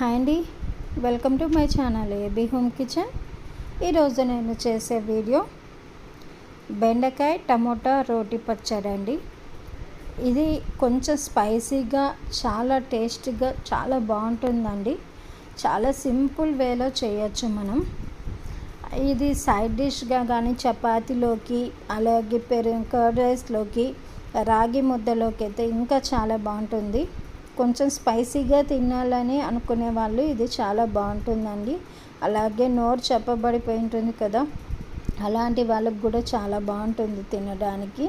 Hi అండి. Welcome to my channel A B home kitchen ఈరోజు నేను చేసే వీడియో బెండకాయ టమోటా రోటి పచ్చడి అండి. ఇది కొంచెం స్పైసీగా చాలా టేస్ట్గా చాలా బాగుంటుందండి. చాలా సింపుల్ వేలో చేయొచ్చు మనం. ఇది సైడ్ డిష్గా కానీ చపాతీలోకి అలాగే పెరుగు కర్డ్ రైస్లోకి రాగి ముద్దలోకి అయితే ఇంకా చాలా బాగుంటుంది. కొంచెం స్పైసీగా తినాలని అనుకునే వాళ్ళు ఇది చాలా బాగుంటుందండి. అలాగే నోరు చెప్పబడిపోయి ఉంటుంది కదా అలాంటి వాళ్ళకి కూడా చాలా బాగుంటుంది తినడానికి.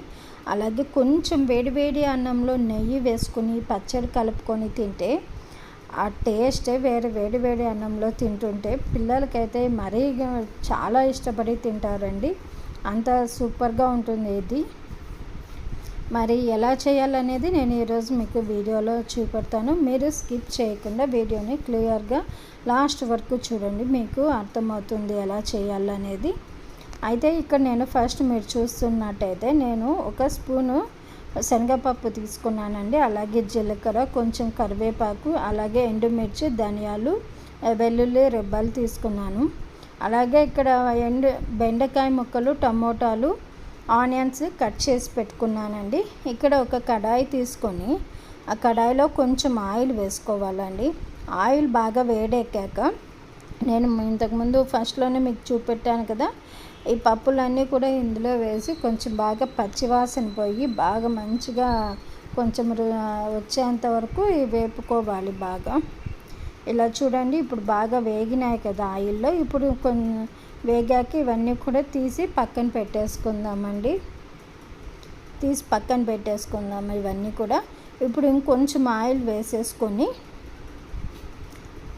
అలాగే కొంచెం వేడివేడి అన్నంలో నెయ్యి వేసుకుని పచ్చడి కలుపుకొని తింటే ఆ టేస్టే వేరే వేడి వేడి అన్నంలో తింటుంటే పిల్లలకైతే మరీ చాలా ఇష్టపడి తింటారండి. అంత సూపర్గా ఉంటుంది ఇది. మరి ఎలా చేయాలనేది నేను ఈరోజు మీకు వీడియోలో చూపెడతాను. మీరు స్కిప్ చేయకుండా వీడియోని క్లియర్గా లాస్ట్ వరకు చూడండి మీకు అర్థమవుతుంది ఎలా చేయాలనేది. అయితే ఇక్కడ నేను ఫస్ట్ మీరు చూస్తున్నట్టయితే నేను ఒక స్పూను శనగపప్పు తీసుకున్నానండి. అలాగే జీలకర్ర కొంచెం కరివేపాకు అలాగే ఎండుమిర్చి ధనియాలు వెల్లుల్లి రెబ్బలు తీసుకున్నాను. అలాగే ఇక్కడ ఎండు బెండకాయ ముక్కలు టమోటాలు ఆనియన్స్ కట్ చేసి పెట్టుకున్నానండి. ఇక్కడ ఒక కడాయి తీసుకొని ఆ కడాయిలో కొంచెం ఆయిల్ వేసుకోవాలండి. ఆయిల్ బాగా వేడెక్కాక నేను ఇంతకుముందు ఫస్ట్లోనే మీకు చూపెట్టాను కదా ఈ పప్పులన్నీ కూడా ఇందులో వేసి కొంచెం బాగా పచ్చివాసన పోయి బాగా మంచిగా కొంచెం వచ్చేంత వరకు వేపుకోవాలి బాగా. ఇలా చూడండి ఇప్పుడు బాగా వేగినాయి కదా ఆయిల్లో. ఇప్పుడు కొన్ని వేగాక ఇవన్నీ కూడా తీసి పక్కన పెట్టేసుకుందామండి. తీసి పక్కన పెట్టేసుకుందాం ఇవన్నీ కూడా. ఇప్పుడు ఇంకొంచెం ఆయిల్ వేసేసుకొని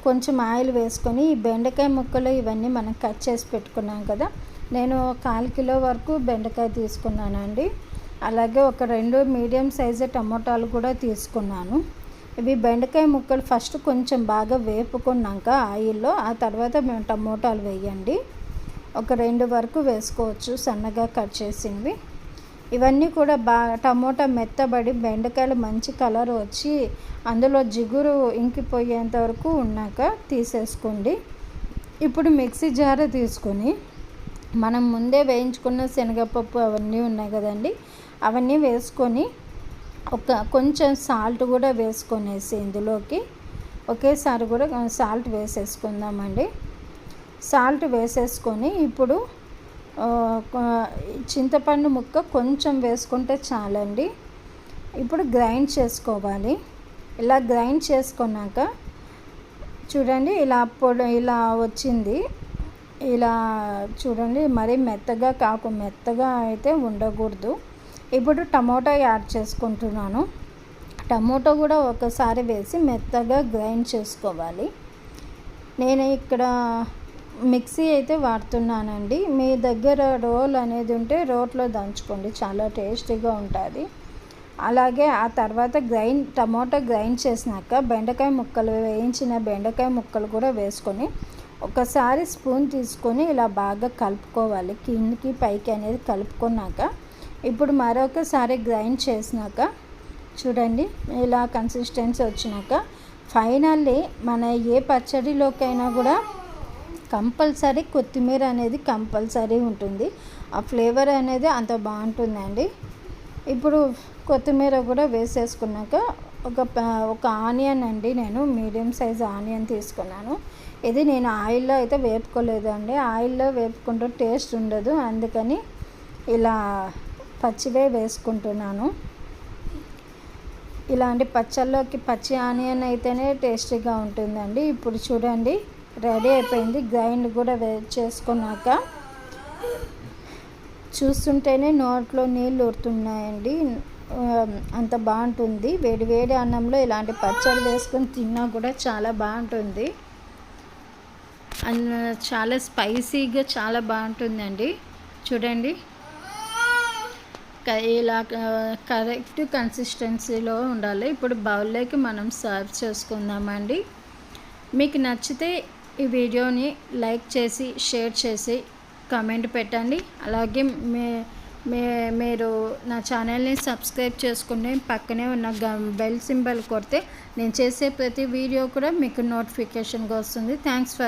కొంచెం ఆయిల్ వేసుకొని ఈ బెండకాయ ముక్కలు ఇవన్నీ మనం కట్ చేసి పెట్టుకున్నాం కదా. నేను కాల్ కిలో వరకు బెండకాయ తీసుకున్నానండి. అలాగే ఒక రెండు మీడియం సైజు టమోటాలు కూడా తీసుకున్నాను. ఇవి బెండకాయ ముక్కలు ఫస్ట్ కొంచెం బాగా వేపుకున్నాక ఆయిల్లో ఆ తర్వాత మేము టమోటాలు వేయండి. ఒక రెండు వరకు వేసుకోవచ్చు సన్నగా కట్ చేసినవి ఇవన్నీ కూడా బాగా టమోటా మెత్తబడి బెండకాయలు మంచి కలర్ వచ్చి అందులో జిగురు ఇంకిపోయేంత వరకు ఉన్నాక తీసేసుకోండి. ఇప్పుడు మిక్సీ జార తీసుకొని మనం ముందే వేయించుకున్న శనగపప్పు అవన్నీ ఉన్నాయి కదండి అవన్నీ వేసుకొని ఒక కొంచెం సాల్ట్ కూడా వేసుకొనేసి ఇందులోకి ఒకేసారి కూడా సాల్ట్ వేసేసుకుందామండి. సాల్ట్ వేసేసుకొని ఇప్పుడు చింతపండు ముక్క కొంచెం వేసుకుంటే చాలండి. ఇప్పుడు గ్రైండ్ చేసుకోవాలి. ఇలా గ్రైండ్ చేసుకున్నాక చూడండి ఇలా పొడి ఇలా వచ్చింది. ఇలా చూడండి మరీ మెత్తగా కాకు మెత్తగా అయితే ఉండకూడదు. ఇప్పుడు టమోటా యాడ్ చేసుకుంటున్నాను. టమోటో కూడా ఒకసారి వేసి మెత్తగా గ్రైండ్ చేసుకోవాలి. నేను ఇక్కడ మిక్సీ అయితే వాడుతున్నానండి. మీ దగ్గర రోల్ అనేది ఉంటే రోట్లో దంచుకోండి. చాలా టేస్టీగా ఉంటుంది. అలాగే ఆ తర్వాత గ్రైండ్ టమాటా గ్రైండ్ చేసినాక బెండకాయ ముక్కలు వేయించిన బెండకాయ ముక్కలు కూడా వేసుకొని ఒకసారి స్పూన్ తీసుకొని ఇలా బాగా కలుపుకోవాలి. కిందికి పైకి అనేది కలుపుకున్నాక ఇప్పుడు మరొకసారి గ్రైండ్ చేసినాక చూడండి ఇలా కన్సిస్టెన్సీ వచ్చినాక ఫైనల్లీ మన ఏ పచ్చడిలోకైనా కూడా కంపల్సరీ కొత్తిమీర అనేది కంపల్సరీ ఉంటుంది. ఆ ఫ్లేవర్ అనేది అంత బాగుంటుందండి. ఇప్పుడు కొత్తిమీర కూడా వేసేసుకున్నాక ఒక ఒక ఆనియన్ అండి నేను మీడియం సైజ్ ఆనియన్ తీసుకున్నాను. ఇది నేను ఆయిల్లో అయితే వేపుకోలేదు అండి ఆయిల్లో వేపుకుంటే టేస్ట్ ఉండదు. అందుకని ఇలా పచ్చివే వేసుకుంటున్నాను. ఇలాంటి పచ్చళ్ళలోకి పచ్చి ఆనియన్ అయితేనే టేస్టీగా ఉంటుందండి. ఇప్పుడు చూడండి. రెడీ అయిపోయింది. గ్రైండ్ కూడా చేసుకున్నాక చూస్తుంటేనే నోట్లో నీళ్ళు ఊరుతున్నాయండి. అంత బాగుంటుంది. వేడి వేడి అన్నంలో ఇలాంటి పచ్చడి వేసుకొని తిన్నా కూడా చాలా బాగుంటుంది. చాలా స్పైసీగా చాలా బాగుంటుందండి. చూడండి. ఇలా కరెక్ట్ కన్సిస్టెన్సీలో ఉండాలి. ఇప్పుడు బౌల్లోకి మనం సర్వ్ చేసుకుందామండి. మీకు నచ్చితే ఈ వీడియోని లైక్ చేసి షేర్ చేసి కామెంట్ పెట్టండి. అలాగే మీ మే మీరు నా ఛానల్ని సబ్స్క్రైబ్ చేసుకుని పక్కనే ఉన్న గ బెల్ సింబల్ కొడితే నేను చేసే ప్రతి వీడియో కూడా మీకు నోటిఫికేషన్గా వస్తుంది. Thanks for